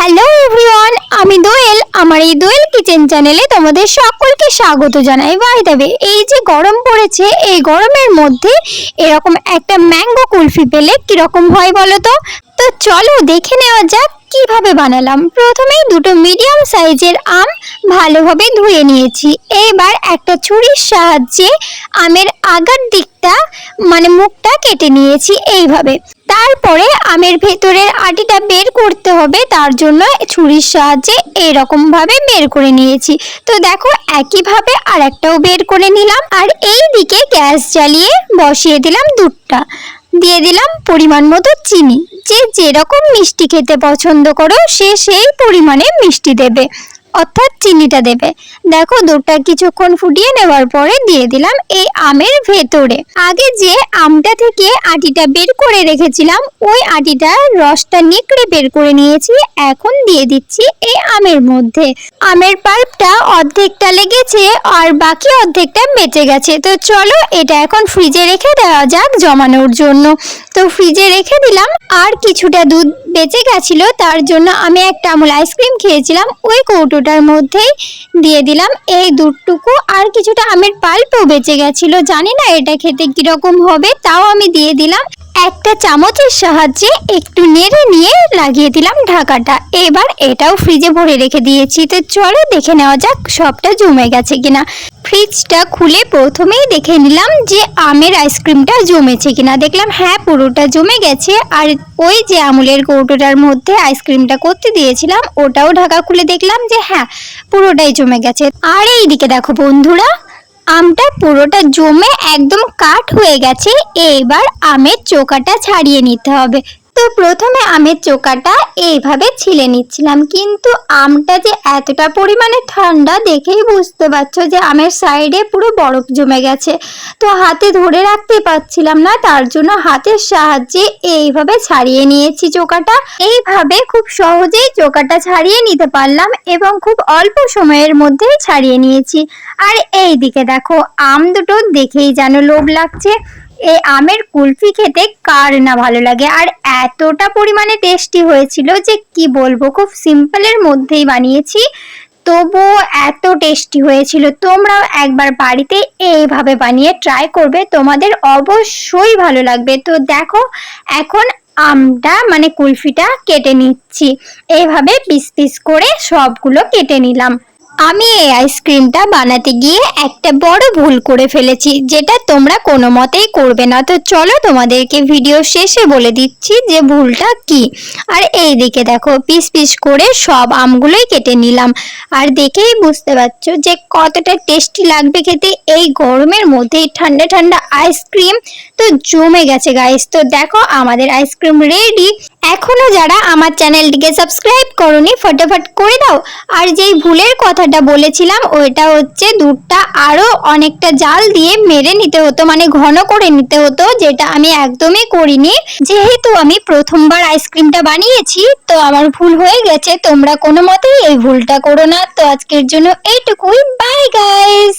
Hello everyone আমি দোয়েল, আমার এই দোয়েল কিচেন চ্যানেলে তোমাদের সকলকে স্বাগত জানাই। বাই দেবে এই যে গরম পড়েছে, এই গরমের মধ্যে এরকম একটা ম্যাঙ্গো কুলফি পেলে কীরকম হয় বলো তো? তো চলো দেখে নেওয়া যাক কীভাবে বানালাম। প্রথমেই দুটো মিডিয়াম সাইজের আম ভালোভাবে ধুয়ে নিয়েছি। এইবার একটা ছুরির সাহায্যে আমের আগার দিকটা মানে মুখটা কেটে নিয়েছি এইভাবে। তারপরে আমের ভেতরের আটিটা বের করতে হবে, তার জন্য ছুরির সাহায্যে এরকম ভাবে বের করে নিয়েছি। তো দেখো, একইভাবে আর একটাও বের করে নিলাম, আর এই দিকে গ্যাস জ্বালিয়ে বসিয়ে দিলাম দুধটা। দিয়ে দিলাম পরিমাণ মতো চিনি। যে যেরকম মিষ্টি খেতে পছন্দ করো, সে সেই পরিমাণে মিষ্টি দেবে। অর্থাৎ চিনিটা দেবে। দেখো, দুধটা কিছুক্ষণ ফুটিয়ে নেওয়ার পরে দিয়ে দিলাম এই আমের ভেতরে। আগে যে আমটা থেকে আটিটা বের করে রেখেছিলাম, ওই আটিটার রসটা নিকড়ে বের করে নিয়েছি। এখন দিয়ে দিচ্ছি এই আমের মধ্যে। আমের পাল্পটা অর্ধেকটা লেগেছে আর বাকি অর্ধেকটা বেঁচে গেছে। তো চলো, এটা এখন ফ্রিজে রেখে দেওয়া যাক জমানোর জন্য। তো ফ্রিজে রেখে দিলাম। আর কিছুটা দুধ বেঁচে গেছিল, তার জন্য আমি একটা আমুল আইসক্রিম খেয়েছিলাম। ওই কৌটোটার মধ্যেই দিয়ে দিলাম এই দুধটুকু। আর কিছুটা আমের পাল্পও বেঁচে গেছিল। জানি না এটা খেতে কীরকম হবে, তাও আমি দিয়ে দিলাম। একটা চামচের সাহায্যে একটু নেড়ে নিয়ে লাগিয়ে দিলাম ঢাকাটা। এবার এটাও ফ্রিজে ভরে রেখে দিয়েছি। তো চলো দেখে নেওয়া যাক সবটা জমে গেছে কিনা। ফ্রিজটা খুলে প্রথমেই দেখে নিলাম যে আমের আইসক্রিমটা জমেছে কিনা। দেখলাম হ্যাঁ পুরোটা জমে গেছে। আর ওই যে আমুলের কৌটোটার মধ্যে আইসক্রিমটা করতে দিয়েছিলাম, ওটাও ঢাকা খুলে দেখলাম যে হ্যাঁ পুরোটাই জমে গেছে। আর এইদিকে দেখো বন্ধুরা আমটা পুরোটা জমে একদম কাঠ হয়ে গেছে। এইবার আমের চোকাটা ছাড়িয়ে নিতে হবে। তো প্রথমে আমের চোকাটা এইভাবে ছিলে নিচ্ছিলাম, কিন্তু আমটা যে এতটা পরিমাণে ঠান্ডা দেখেই বুঝতে পারছ যে আমের সাইডে পুরো বরফ জমে গেছে। তো হাতে ধরে রাখতে পারছিলাম না, তার জন্য হাতের সাহায্যে এইভাবে ছাড়িয়ে নিয়েছি চোকাটা। এইভাবে খুব সহজেই চোকাটা ছাড়িয়ে নিতে পারলাম এবং খুব অল্প সময়ের মধ্যেই ছাড়িয়ে নিয়েছি। আর এই দিকে দেখো, আম দুটো দেখেই যেন লোভ লাগছে। এই আমের কুলফি খেতে কার না ভালো লাগে? আর এতটা পরিমাণে টেস্টি হয়েছিল যে কি বলব, খুব সিম্পলের মধ্যেই বানিয়েছি। তবুও এত টেস্টি হয়েছিল। তোমরাও একবার বাড়িতে এইভাবে বানিয়ে ট্রাই করবে, তোমাদের অবশ্যই ভালো লাগবে। তো দেখো, এখন আমটা মানে কুলফিটা কেটে নিচ্ছি। এইভাবে পিস পিস করে সবগুলো কেটে নিলাম। আমি এই আইসক্রিমটা বানাতে গিয়ে একটা বড় ভুল করে ফেলেছি, যেটা তোমরা কোনো মতেই করবে না। তো চলো তোমাদেরকে ভিডিও শেষে বলে দিচ্ছি যে ভুলটা কি। আর এই দিকে দেখো, পিস পিস করে সব আমগুলোই কেটে নিলাম। আর দেখেই বুঝতে পারছ যে কতটা টেস্টি লাগবে খেতে। এই গরমের মধ্যে ঠান্ডা ঠান্ডা আইসক্রিম তো জমে গেছে গাইস তো দেখো, আমাদের আইসক্রিম রেডি এখনও যারা আমার চ্যানেলটিকে সাবস্ক্রাইব করনি, ফটাফট করে দাও। আর যেই ভুলের কথাটা বলেছিলাম, ওইটা হচ্ছে দুধটা আরও অনেকটা জাল দিয়ে মেরে নিতে হতো মানে ঘন করে নিতে হতো, যেটা আমি একদমই করিনি। যেহেতু আমি প্রথমবার আইসক্রিমটা বানিয়েছি, তো আমার ভুল হয়ে গেছে, তোমরা কোনো মতেই এই ভুলটা করো না। তো আজকের জন্য এইটুকুই। Bye guys